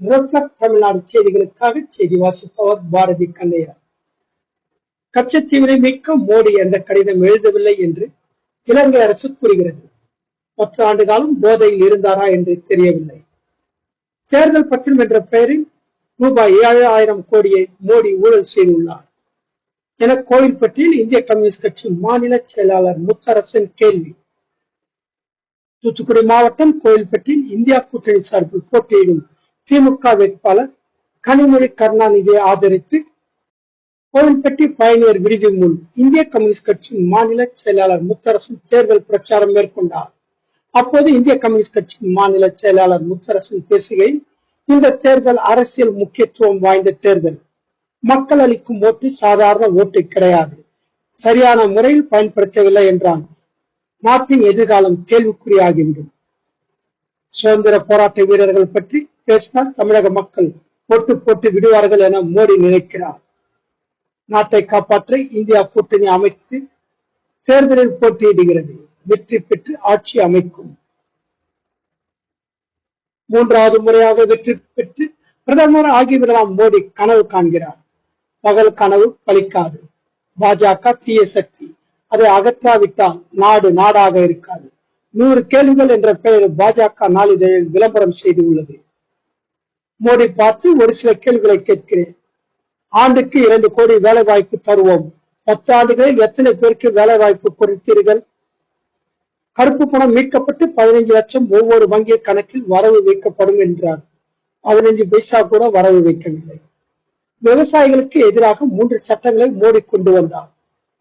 தமிழ்நாடு செய்திகளுக்காக செய்தி வாசிப்பவர் பாரதி கண்ணையா. கச்சத்தீவினை மீட்க மோடி எந்த கடிதம் எழுதவில்லை என்று இலங்கை அரசு கூறுகிறது. பத்து ஆண்டு காலம் போதையில் இருந்தாரா என்று தெரியவில்லை. தேர்தல் பத்திரம் என்ற பெயரில் ரூபாய் ஏழு ஆயிரம் கோடியை மோடி ஊழல் செய்துள்ளார். என கோயில்பட்டியில் இந்திய கம்யூனிஸ்ட் கட்சி மாநில செயலாளர் முத்தரசன் கேள்வி. தூத்துக்குடி மாவட்டம் கோயில்பட்டியில் இந்தியா கூட்டணி சார்பில் போட்டியிடும் திமுக வேட்பாளர் கனிமொழி கருணாநிதியை ஆதரித்து கோவில்பட்டி பயணியர் விடுதி முன் இந்திய கம்யூனிஸ்ட் கட்சியின் மாநில செயலாளர் முத்தரசன் தேர்தல் பிரச்சாரம் மேற்கொண்டார். அப்போது இந்திய கம்யூனிஸ்ட் கட்சியின் மாநில செயலாளர் முத்தரசன் பேசுகையில் இந்த தேர்தல் அரசியல் முக்கியத்துவம் வாய்ந்த தேர்தல். மக்கள் அளிக்கும் ஓட்டு சாதாரண ஓட்டு கிடையாது. சரியான முறையில் பயன்படுத்தவில்லை என்றால் நாட்டின் எதிர்காலம் கேள்விக்குறியாகிவிடும். சுதந்திர போராட்ட வீரர்கள் பற்றி பேசினால் தமிழக மக்கள் போட்டு போட்டு விடுவார்கள் என மோடி நினைக்கிறார். நாட்டை காப்பாற்ற இந்தியா கூட்டணி அமைத்து தேர்தலில் போட்டியிடுகிறது. வெற்றி பெற்று ஆட்சி அமைக்கும். மூன்றாவது முறையாக வெற்றி பெற்று பிரதமர் ஆகிவிடலாம் மோடி கனவு காண்கிறார். பகல் கனவு பலிக்காது பாஜக தீய சக்தி. அதை அகற்றாவிட்டால் நாடு நாடாக இருக்காது. நூறு கேள்விகள் என்ற பெயரில் பாஜக நாளிதழில் விளம்பரம் செய்துள்ளது. மோடி பார்த்து ஒரு சில கேள்விகளை கேட்கிறேன். ஆண்டுக்கு இரண்டு கோடி வேலை வாய்ப்பு தருவோம். பத்து ஆண்டுகளில் எத்தனை பேருக்கு வேலை வாய்ப்பு கொடுத்தீர்கள்? கருப்பு பணம் மீட்கப்பட்டு பதினைஞ்சு லட்சம் ஒவ்வொரு வங்கி கணக்கில் வரவு வைக்கப்படும் என்றார். பதினைஞ்சு பைசா கூட வரவு வைக்கவில்லை. விவசாயிகளுக்கு எதிராக மூன்று சட்டங்களை மோடி கொண்டு வந்தார்.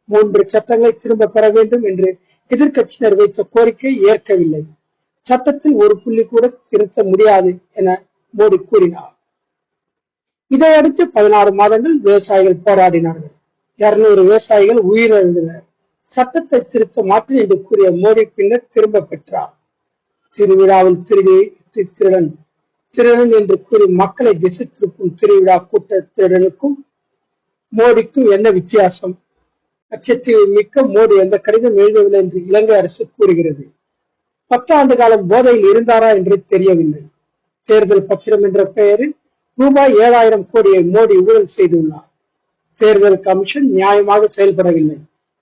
மூன்று சட்டங்களை திரும்ப பெற வேண்டும் என்று எதிர்கட்சியினர் வைத்த கோரிக்கை ஏற்கவில்லை. சட்டத்தில் ஒரு புள்ளி கூட திருத்த முடியாது என மோடி கூறினார். இதையடுத்து பதினாறு மாதங்கள் விவசாயிகள் போராடினார்கள். இருநூறு விவசாயிகள் உயிரிழந்தனர். சட்டத்தை திருத்த மாற்றி என்று கூறிய மோடி பின்னர் திரும்ப பெற்றார். திருவிழாவில் திருடி திருடன் திருடன் என்று கூறி மக்களை திசை திருப்பும் திருவிழா கூட்ட திருடனுக்கும் மோடிக்கும் என்ன வித்தியாசம்? லட்சத்தீவை மிக்க மோடி எந்த கடிதம் எழுதவில்லை என்று இலங்கை அரசு கூறுகிறது. பத்தாண்டு காலம் போதையில் இருந்தாரா என்று தெரியவில்லை. தேர்தல் பத்திரம் என்ற பெயரில் ரூபாய் ஏழாயிரம் கோடியை மோடி ஊழல் செய்துள்ளார். தேர்தல் கமிஷன் நியாயமாக செயல்படவில்லை.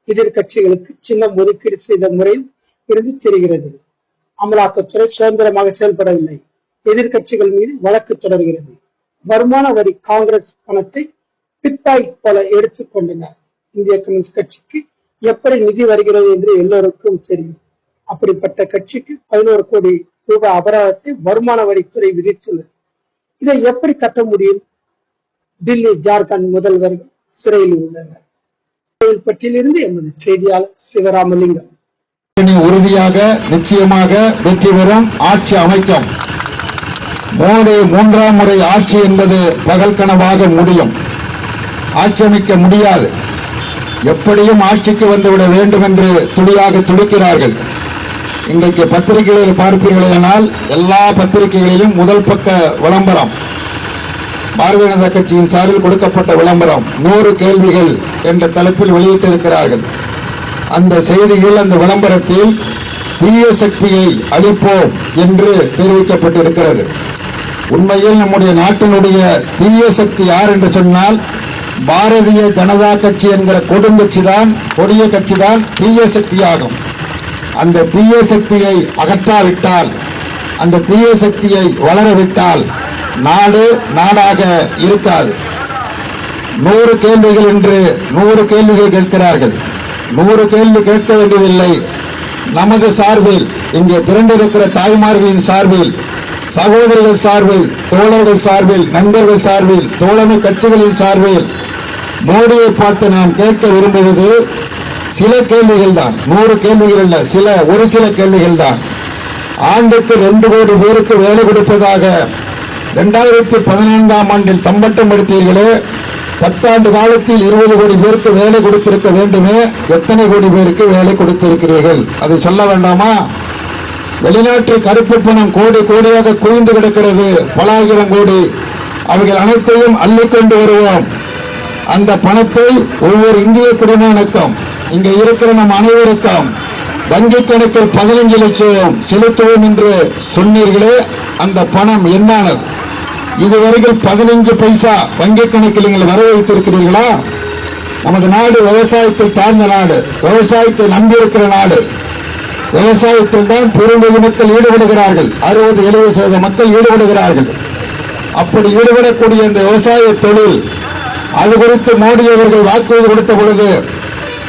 எதிர்கட்சிகளுக்கு சின்னம் ஒதுக்கீடு செய்த முறையில் இருந்து தெரிகிறது. அமலாக்கத்துறை சுதந்திரமாக செயல்படவில்லை. எதிர்கட்சிகள் மீது வழக்கு தொடர்கிறது. வருமான வரி காங்கிரஸ் பணத்தை பிட்பாய் போல எடுத்துக்கொண்டனர் இந்திய கம்யூனிஸ்ட் கட்சிக்கு எப்படி நிதி வருகிறது என்று எல்லோருக்கும் தெரியும். அப்படிப்பட்ட கட்சிக்கு பதினோரு கோடி ரூபாய் அபராதத்தை வருமான வரித்துறை விதித்துள்ளது. இதை எப்படி கட்ட முடியும்? டில்லி ஜார்க்கண்ட் முதல்வர்கள் சிறையில் உள்ளனர். கோவில்பட்டியிலிருந்து எமது செய்தியாளர் சிவராமலிங்கம். உறுதியாக நிச்சயமாக வெற்றி பெறும் ஆட்சி அமைக்கும். மோடி மூன்றாம் முறை ஆட்சி என்பது பகல் கனவாக முடியும். ஆட்சி அமைக்க முடியாது. எப்படியும் ஆட்சிக்கு வந்துவிட வேண்டும் என்று துடியாக துடிக்கிறார்கள். இன்றைக்கு பத்திரிகைகளில் பார்ப்பீர்களேனால் எல்லா பத்திரிகைகளிலும் முதல் பக்க விளம்பரம். பாரதிய ஜனதா கட்சியின் சார்பில் கொடுக்கப்பட்ட விளம்பரம் நூறு கேள்விகள் என்ற தலைப்பில் வெளியிட்டிருக்கிறார்கள். அந்த செய்தியில் அந்த விளம்பரத்தில் தீய சக்தியை அழிப்போம் என்று தெரிவிக்கப்பட்டிருக்கிறது. உண்மையில் நம்முடைய நாட்டினுடைய தீய சக்தி யார் என்று சொன்னால் பாரதிய ஜனதா கட்சி என்கிற கொடுங்கட்சி தான் கொடிய கட்சி தான் தீய சக்தியாகும். அந்த தீய சக்தியை அகற்றாவிட்டால் அந்த தீய சக்தியை வளரவிட்டால் நாடு நாடாக இருக்காது. நூறு கேள்விகள் என்று நூறு கேள்விகள் கேட்கிறார்கள். நூறு கேள்வி கேட்க வேண்டியதில்லை. நமது சார்பில் இங்கே திரண்டிருக்கிற தாய்மார்களின் சார்பில் சகோதரர்கள் சார்பில் தோழர்கள் சார்பில் நண்பர்கள் சார்பில் தோழமை கட்சிகளின் சார்பில் மோடியை பார்த்து நாம் கேட்க விரும்புவது சில கேள்விகள் தான் நூறு கேள்விகள் அல்ல சில ஒரு சில கேள்விகள் தான் ஆண்டுக்கு ரெண்டு கோடி பேருக்கு வேலை கொடுப்பதாக ரெண்டாயிரத்தி பதினைந்தாம் ஆண்டில் தம்பட்டம் எடுத்தீர்களே பத்தாண்டு காலத்தில் இருபது கோடி பேருக்கு வேலை கொடுத்திருக்க வேண்டுமே எத்தனை கோடி பேருக்கு வேலை கொடுத்திருக்கிறீர்கள்? அதை சொல்ல வேண்டாமா? வெளிநாட்டு கருப்பு பணம் கோடி கோடியாக குவிந்து கிடக்கிறது பல ஆயிரம் கோடி. அவைகள் அனைத்தையும் அள்ளிக்கொண்டு வருவோம். அந்த பணத்தை ஒவ்வொரு இந்திய குடிமகனுக்கும் இங்கே இருக்கிற நம் அனைவருக்கும் வங்கி கணக்கில் பதினைஞ்சு லட்சம் செலுத்துவோம் என்று சொன்னீர்களே அந்த பணம் என்னானது? இதுவரையில் பதினைஞ்சு பைசா வங்கி கணக்கில் நீங்கள் வர வைத்திருக்கிறீர்களா நமது நாடு விவசாயத்தை சார்ந்த நாடு விவசாயத்தை நம்பியிருக்கிற நாடு. விவசாயத்தில் தான் பெரும்பகுதி மக்கள் ஈடுபடுகிறார்கள். அறுபது எழுபது சதவீத மக்கள் ஈடுபடுகிறார்கள். அப்படி ஈடுபடக்கூடிய இந்த விவசாய தொழில் அது குறித்து மோடி அவர்கள் வாக்குறுதி கொடுத்த பொழுது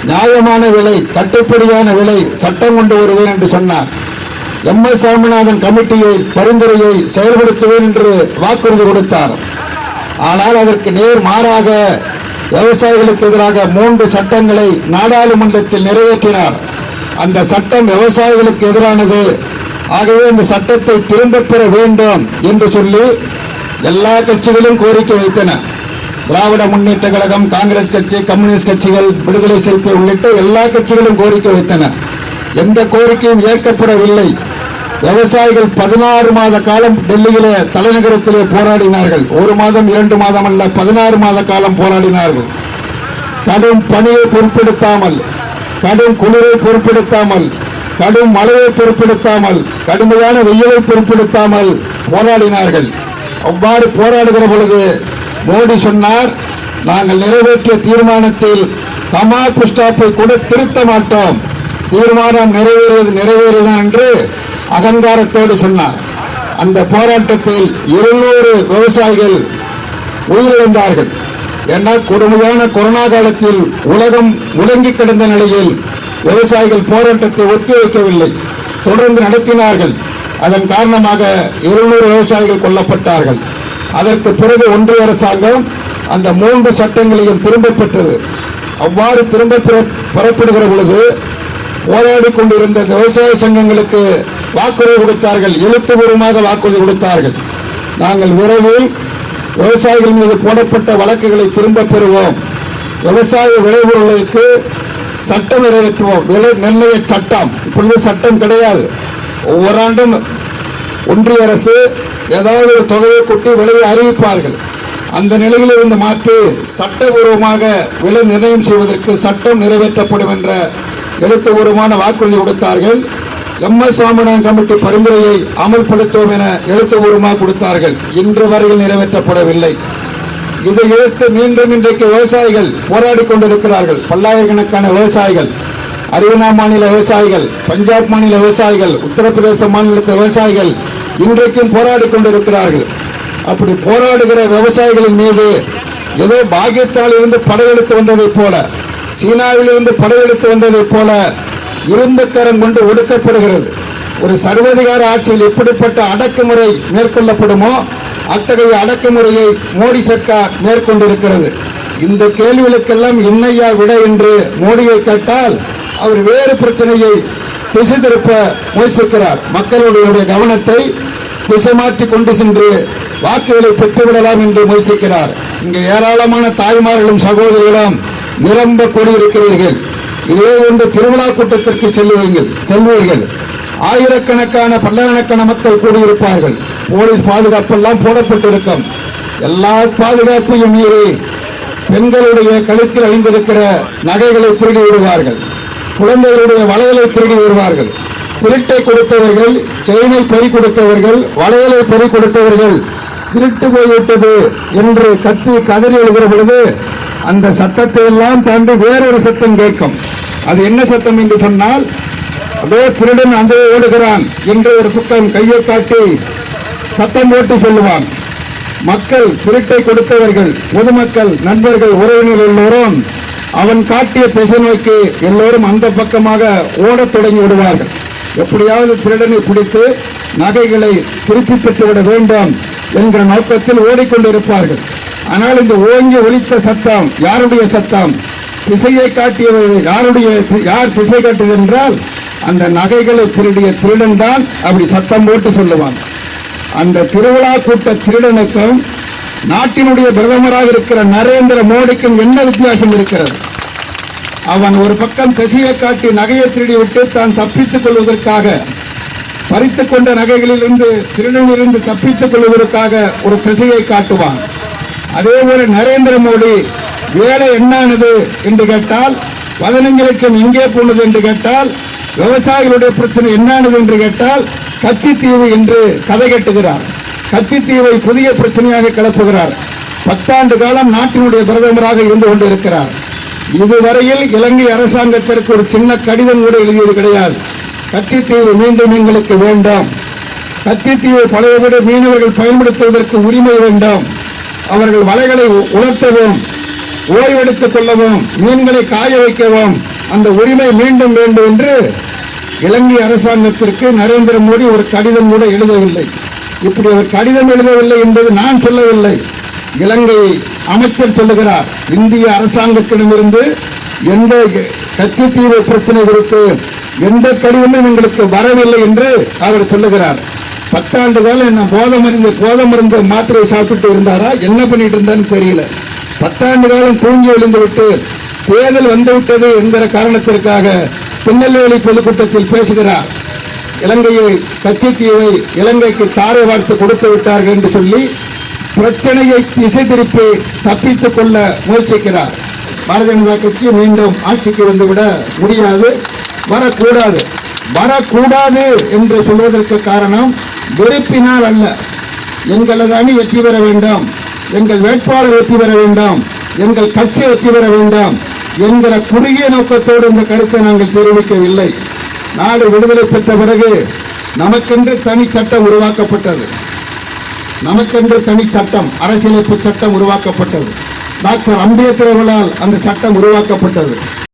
நியாயமான விலை கட்டுப்படியான விலை சட்டம் கொண்டு வருவேன் என்று சொன்னார். எம். எஸ். சாமிநாதன் கமிட்டியை பரிந்துரையை செயல்படுத்துவேன் என்று வாக்குறுதி கொடுத்தார். ஆனால் அதற்கு நேர் மாறாக விவசாயிகளுக்கு எதிராக மூன்று சட்டங்களை நாடாளுமன்றத்தில் நிறைவேற்றினார். அந்த சட்டம் விவசாயிகளுக்கு எதிரானது. ஆகவே இந்த சட்டத்தை திரும்பப் பெற வேண்டும் என்று சொல்லி எல்லா கட்சிகளும் கோரிக்கை வைத்தன. திராவிட முன்னேற்ற கழகம் காங்கிரஸ் கட்சி கம்யூனிஸ்ட் கட்சிகள் விடுதலை சிறுத்தை உள்ளிட்ட எல்லா கட்சிகளும் கோரிக்கை வைத்தன. எந்த கோரிக்கையும் ஏற்கப்படவில்லை. விவசாயிகள் பதினாறு மாத காலம் டெல்லியிலே தலைநகரத்திலே போராடினார்கள். ஒரு மாதம் இரண்டு மாதம் அல்ல பதினாறு மாத காலம் போராடினார்கள். கடும் பணியை பொருட்படுத்தாமல் கடும் குளிரை பொருட்படுத்தாமல் கடும் மழையை பொருட்படுத்தாமல் கடுமையான வெயிலை பொருட்படுத்தாமல் போராடினார்கள். அவ்வாறு போராடுகிற பொழுது மோடி சொன்னார் நாங்கள் நிறைவேற்றிய தீர்மானத்தில் கமா புஸ்டாப்பை கூட திருத்த மாட்டோம். தீர்மானம் நிறைவேறியது நிறைவேறியதான் என்று அகங்காரத்தோடு சொன்னார். அந்த போராட்டத்தில் இருநூறு விவசாயிகள் உயிரிழந்தார்கள். ஏன்னா கொடுமையான கொரோனா காலத்தில் உலகம் முடங்கி கிடந்த நிலையில் விவசாயிகள் போராட்டத்தை ஒத்திவைக்கவில்லை தொடர்ந்து நடத்தினார்கள். அதன் காரணமாக இருநூறு விவசாயிகள் கொல்லப்பட்டார்கள். அதற்கு பிறகு ஒன்றிய அரசாங்கம் அந்த மூன்று சட்டங்களையும் திரும்பப் பெற்றது. அவ்வாறு திரும்ப பெறப்படுகிற பொழுது போராடி கொண்டிருந்த இந்த விவசாய சங்கங்களுக்கு வாக்குறுதி கொடுத்தார்கள். எழுத்துபூர்வமாக வாக்குறுதி கொடுத்தார்கள். நாங்கள் விரைவில் விவசாயிகள் மீது போடப்பட்ட வழக்குகளை திரும்ப பெறுவோம். விவசாய விளைபொருளுக்கு சட்டம் நிறைவேற்றுவோம். விலை நிர்ணய சட்டம். இப்பொழுது சட்டம் கிடையாது. ஒவ்வொரு ஆண்டும் ஒன்றிய அரசு ஏதாவது ஒரு தொகையை கொட்டி விலையை அறிவிப்பார்கள். அந்த நிலையில் இருந்து மாற்றி சட்டபூர்வமாக விலை நிர்ணயம் செய்வதற்கு சட்டம் நிறைவேற்றப்படும் என்ற எழுத்துப்பூர்வமான வாக்குறுதி கொடுத்தார்கள். எம் எஸ் சாமிநாதன் கமிட்டி பரிந்துரையை அமல்படுத்துவோம் என எழுத்துப்பூர்வமாக கொடுத்தார்கள். இன்று வரையில் நிறைவேற்றப்படவில்லை. இதை எதிர்த்து மீண்டும் இன்றைக்கு விவசாயிகள் போராடி கொண்டிருக்கிறார்கள். பல்லாயிரக்கணக்கான விவசாயிகள் ஹரியானா மாநில விவசாயிகள் பஞ்சாப் மாநில விவசாயிகள் உத்தரப்பிரதேச மாநிலத்த விவசாயிகள் இன்றைக்கும் போராடி கொண்டிருக்கிறார்கள். அப்படி போராடுகிற விவசாயிகளின் மீது ஏதோ பாகியத்தால் இருந்து படையெடுத்து வந்ததைப் போல சீனாவிலிருந்து படையெடுத்து வந்ததைப் போல இருந்த கரம் கொண்டு ஒடுக்கப்படுகிறது. ஒரு சர்வதிகார ஆட்சியில் எப்படிப்பட்ட அடக்குமுறை மேற்கொள்ளப்படுமோ அத்தகைய அடக்குமுறையை மோடி சர்க்கார் மேற்கொண்டிருக்கிறது. இந்த கேள்விகளுக்கெல்லாம் என்னையா விட என்று மோடியை கேட்டால் அவர் வேறு பிரச்சனையை திசை திருப்ப முயற்சிக்கிறார். மக்களுடைய கவனத்தை திசை மாற்றி கொண்டு சென்று வாக்குகளை பெற்றுவிடலாம் என்று முயற்சிக்கிறார். இங்கே ஏராளமான தாய்மார்களும் சகோதரிகளும் நிரம்ப கூடியிருக்கிறீர்கள். இதே ஒன்று திருவிழா கூட்டத்திற்கு செல்லுவீர்கள் செல்வீர்கள். ஆயிரக்கணக்கான பல்லாயிரக்கணக்கான மக்கள் கூடியிருப்பார்கள். போலீஸ் பாதுகாப்பெல்லாம் போடப்பட்டிருக்கும். எல்லா பாதுகாப்பையும் மீறி பெண்களுடைய கழுத்தில் அணிந்திருக்கிற நகைகளை திருடி விடுவார்கள். குழந்தைகளுடைய வளையலை திருடி வருவார்கள். திருட்டை கொடுத்தவர்கள் செயினை பறி கொடுத்தவர்கள் வளையலை பறி கொடுத்தவர்கள் திருட்டு போய்விட்டது என்று கத்தி கதறி எழுகிற பொழுது அந்த சத்தத்தை எல்லாம் தாண்டி வேறொரு சத்தம் கேட்கும். அது என்ன சத்தம் என்று சொன்னால் அதோ திருடன் அந்த ஓடுகிறான் என்று ஒரு பக்கம் கையை காட்டி சத்தம் போட்டு சொல்லுவான். மக்கள் திருட்டை கொடுத்தவர்கள் பொதுமக்கள் நண்பர்கள் உறவினர் எல்லோரும் அவன் காட்டிய திசை நோக்கி எல்லோரும் அந்த பக்கமாக ஓடத் தொடங்கி விடுவார்கள். எப்படியாவது திருடனை பிடித்து நகைகளை திருப்பி பெற்றுவிட வேண்டும் என்கிற நோக்கத்தில் ஓடிக்கொண்டிருப்பார்கள். ஆனால் இந்த ஓங்கி ஒழித்த சத்தம் யாருடைய சத்தம்? திசையை காட்டியது யாருடைய யார் திசை காட்டியது என்றால் அந்த நகைகளை திருடிய திருடன் தான் அப்படி சத்தம் போட்டு சொல்லுவான். அந்த திருவிழா கூட்ட திருடனுக்கும் நாட்டினுடைய பிரதமராக இருக்கிற நரேந்திர மோடிக்கும் என்ன வித்தியாசம் இருக்கிறது? அவன் ஒரு பக்கம் திசையை காட்டி நகையை திருடி விட்டு தான் தப்பித்துக் கொள்வதற்காக பறித்துக் கொண்ட நகைகளிலிருந்து திருடனிலிருந்து தப்பித்துக் கொள்வதற்காக ஒரு திசையை காட்டுவான். அதே போல நரேந்திர மோடி வேலை என்னானது? என்று கேட்டால் பதினைஞ்சு லட்சம் எங்கே போனது என்று கேட்டால் விவசாயிகளுடைய பிரச்சனை என்னானது? என்று கேட்டால் கட்சி தீவு என்று கதை கட்டுகிறார். கட்சித்தீவை புதிய பிரச்சனையாக கிளப்புகிறார். பத்தாண்டு காலம் நாட்டினுடைய பிரதமராக இருந்து கொண்டிருக்கிறார். இதுவரையில் இலங்கை அரசாங்கத்திற்கு ஒரு சின்ன கடிதம் கூட எழுதியது கிடையாது. கச்சித்தீவு மீண்டும் எங்களுக்கு வேண்டாம். கத்தித்தீவை பழையபடி மீனவர்கள் பயன்படுத்துவதற்கு உரிமை வேண்டாம். அவர்கள் வலைகளை உ- ஓய்வெடுத்துக் கொள்ளவும் மீன்களை காய வைக்கவும் அந்த உரிமை மீண்டும் வேண்டும் என்று இலங்கை அரசாங்கத்திற்கு நரேந்திர மோடி ஒரு கடிதம் கூட எழுதவில்லை. இப்படி அவர் கடிதம் எழுதவில்லை என்பது நான் சொல்லவில்லை. இலங்கை அமைச்சர் சொல்லுகிறார் இந்திய அரசாங்கத்திடமிருந்து எந்த கச்சத்தீவு பிரச்சனை குறித்து எந்த கடிதமும் எங்களுக்கு வரவில்லை என்று அவர் சொல்லுகிறார். பத்தாண்டு காலம் என்ன போதை மருந்து போதை மருந்து மாத்திரை சாப்பிட்டு இருந்தாரா? என்ன பண்ணிட்டு இருந்தான்னு தெரியல. பத்தாண்டு காலம் தூங்கி விழுந்து விட்டு தேர்தல் வந்துவிட்டது என்கிற காரணத்திற்காக திருநெல்வேலி பொதுக்கூட்டத்தில் பேசுகிறார். இலங்கையை கட்சித்தீவை இலங்கைக்கு தாரை வார்த்து கொடுத்து விட்டார்கள் என்று சொல்லி பிரச்சனையை திசை திருப்பி தப்பித்துக் கொள்ள முயற்சிக்கிறார். பாரதிய ஜனதா கட்சி மீண்டும் ஆட்சிக்கு வந்துவிட முடியாது வரக்கூடாது. வரக்கூடாது என்று சொல்வதற்கு காரணம் வெறுப்பினால் அல்ல. எங்களது அணி வெற்றி பெற வேண்டும் எங்கள் வேட்பாளர் வெற்றி பெற வேண்டும் எங்கள் கட்சி வெற்றி பெற வேண்டும் என்கிற குறுகிய நோக்கத்தோடு இந்த கருத்தை நாங்கள் தெரிவிக்கவில்லை. நாடு விடுதலை பெற்ற பிறகு நமக்கென்று தனி சட்டம் உருவாக்கப்பட்டது. நமக்கென்று தனி சட்டம் அரசியலமைப்பு சட்டம் உருவாக்கப்பட்டது. டாக்டர் அம்பேத்கர் அவர்களால் அந்த சட்டம் உருவாக்கப்பட்டது.